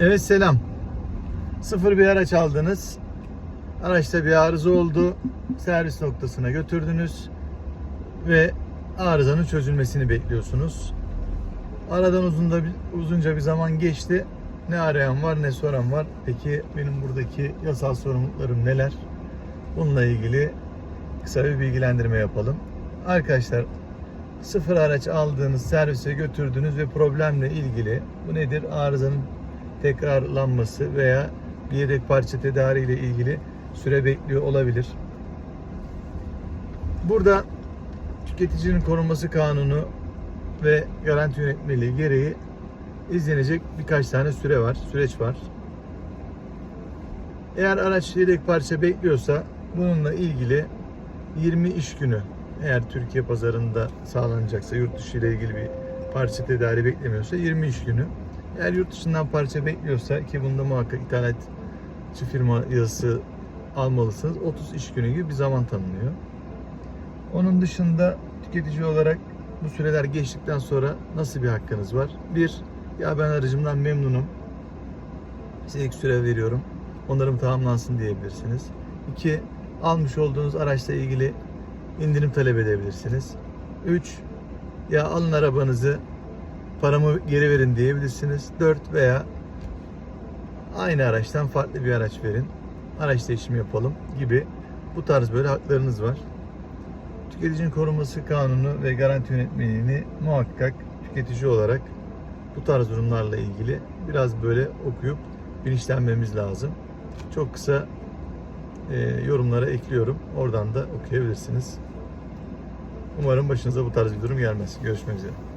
Evet selam. Sıfır bir araç aldınız. Araçta bir arıza oldu. Servis noktasına götürdünüz. Ve arızanın çözülmesini bekliyorsunuz. Aradan uzun da uzunca bir zaman geçti. Ne arayan var ne soran var. Peki benim buradaki yasal sorumluluklarım neler? Bununla ilgili kısa bir bilgilendirme yapalım. Arkadaşlar sıfır araç aldığınız servise götürdünüz ve problemle ilgili bu nedir? Arızanın tekrarlanması veya bir yedek parça tedariği ile ilgili süre bekliyor olabilir. Burada tüketicinin korunması kanunu ve garanti yönetmeliği gereği izlenecek birkaç tane süre var, süreç var. Eğer araç yedek parça bekliyorsa bununla ilgili 20 iş günü eğer Türkiye pazarında sağlanacaksa yurt dışı ile ilgili bir parça tedariği beklemiyorsa 20 iş günü. Eğer yurt dışından parça bekliyorsa ki bunda muhakkak ithalatçı firma yazısı almalısınız. 30 iş günü gibi bir zaman tanınıyor. Onun dışında tüketici olarak bu süreler geçtikten sonra nasıl bir hakkınız var? Bir, ya ben aracımdan memnunum. Size ilk süre veriyorum. Onlarım tamamlansın diyebilirsiniz. İki, almış olduğunuz araçla ilgili indirim talep edebilirsiniz. Üç, ya alın arabanızı paramı geri verin diyebilirsiniz. 4 veya aynı araçtan farklı bir araç verin. Araç değişimi yapalım gibi bu tarz böyle haklarınız var. Tüketicinin korunması kanunu ve garanti yönetmeliğini muhakkak tüketici olarak bu tarz durumlarla ilgili biraz böyle okuyup bilinçlenmemiz lazım. Çok kısa e, yorumlara ekliyorum. Oradan da okuyabilirsiniz. Umarım başınıza bu tarz bir durum gelmez. Görüşmek üzere.